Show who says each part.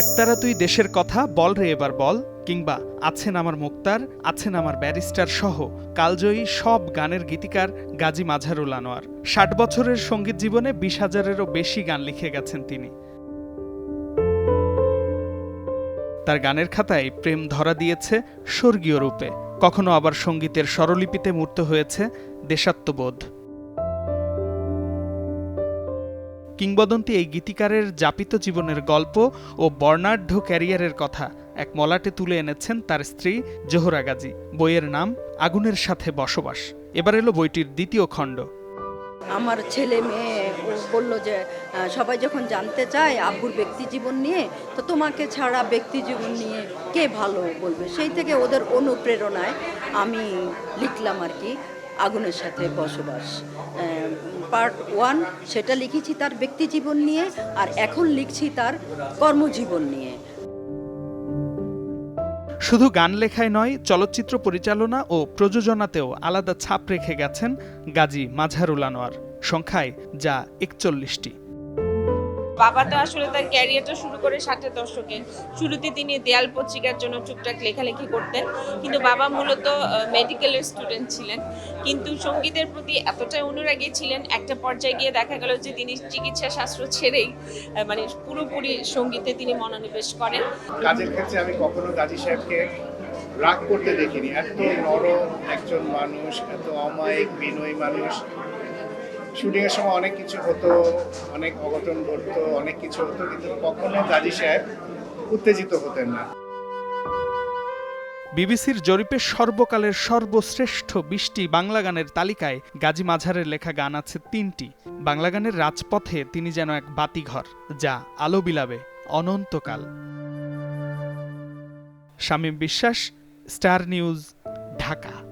Speaker 1: একতারা তুই দেশের কথা, বল রে এবার বল। কিংবা, আছেন আমার মুক্তার, আছেন আমার ব্যারিস্টার সহ, কালজয়ী সব গানের গীতিকার গাজী মাঝারুল আনোয়ার। ষাট বছরের সংগীত জীবনে বিশ হাজারেরও বেশি গান লিখে গেছেন তিনি। তার গানের খাতায় প্রেম ধরা দিয়েছে স্বর্গীয় রূপে। কখনো আবার সঙ্গীতের স্বরলিপিতে মূর্ত হয়েছে দেশাত্মবোধ। কিংবদন্তি এই গীতিকারের যাপিত জীবনের গল্প ও বর্ণাঢ্য ক্যারিয়ারের কথা এক মলাটে তুলে এনেছেন তার স্ত্রী জোহরা গাজী। বইয়ের নাম আগুনের সাথে বসবাস। এবার এলো বইটির দ্বিতীয় খণ্ড।
Speaker 2: আমার ছেলে মেয়ে বলল যে সবাই যখন জানতে চায় আব্বুর ব্যক্তি জীবন নিয়ে, তো তোমাকে ছাড়া ব্যক্তি জীবন নিয়ে কে ভালো বলবে? সেই থেকে ওদের অনুপ্রেরণায় আমি লিখলাম আর কি আগুনের সাথে বসবাস। পার্ট ওয়ান সেটা লিখেছি তার ব্যক্তিজীবন নিয়ে, আর এখন লিখছি তার কর্মজীবন নিয়ে।
Speaker 1: শুধু গান লেখায় নয়, চলচ্চিত্র পরিচালনা ও প্রযোজনাতেও আলাদা ছাপ রেখে গেছেন গাজী মাঝহারুল আনোয়ার। সংখ্যায় যা একচল্লিশটি।
Speaker 3: বাবা তো আসলে তার ক্যারিয়ারটা শুরু করে ষাটের দশকে। শুরুতে তিনি দেয়াল পত্রিকার জন্য টুকটাক লেখালেখি করতেন, কিন্তু বাবা মূলত মেডিকেলের স্টুডেন্ট ছিলেন। কিন্তু সঙ্গীতের প্রতি এতটাই অনুরাগী ছিলেন, একটা পর্যায়ে গিয়ে দেখা গেল যে তিনি চিকিৎসা শাস্ত্র ছেড়েই মানে পুরোপুরি সঙ্গীতে তিনি মনোনিবেশ করেন।
Speaker 4: কাজের ক্ষেত্রে আমি কখনো গাজী সাহেবকে রাগ করতে দেখিনি। এত নরম একজন মানুষ, এত অমায়িক, বিনয়ী মানুষ। শুটিং এর সময় অনেক কিছু হতো, অনেক অঘটন ঘটতো, অনেক কিছু হতো, কিন্তু কখনো গাজী সাহেব উত্তেজিত হতেন না।
Speaker 1: বিবিসির জরিপে সর্বকালের সর্বশ্রেষ্ঠ বিশটি বাংলা গানের তালিকায় গাজী মাঝারের লেখা গান আছে তিনটি। বাংলা গানের রাজপথে তিনি যেন এক বাতিঘর, যা আলো বিলাবে অনন্তকাল। শামীম বিশ্বাস, স্টার নিউজ, ঢাকা।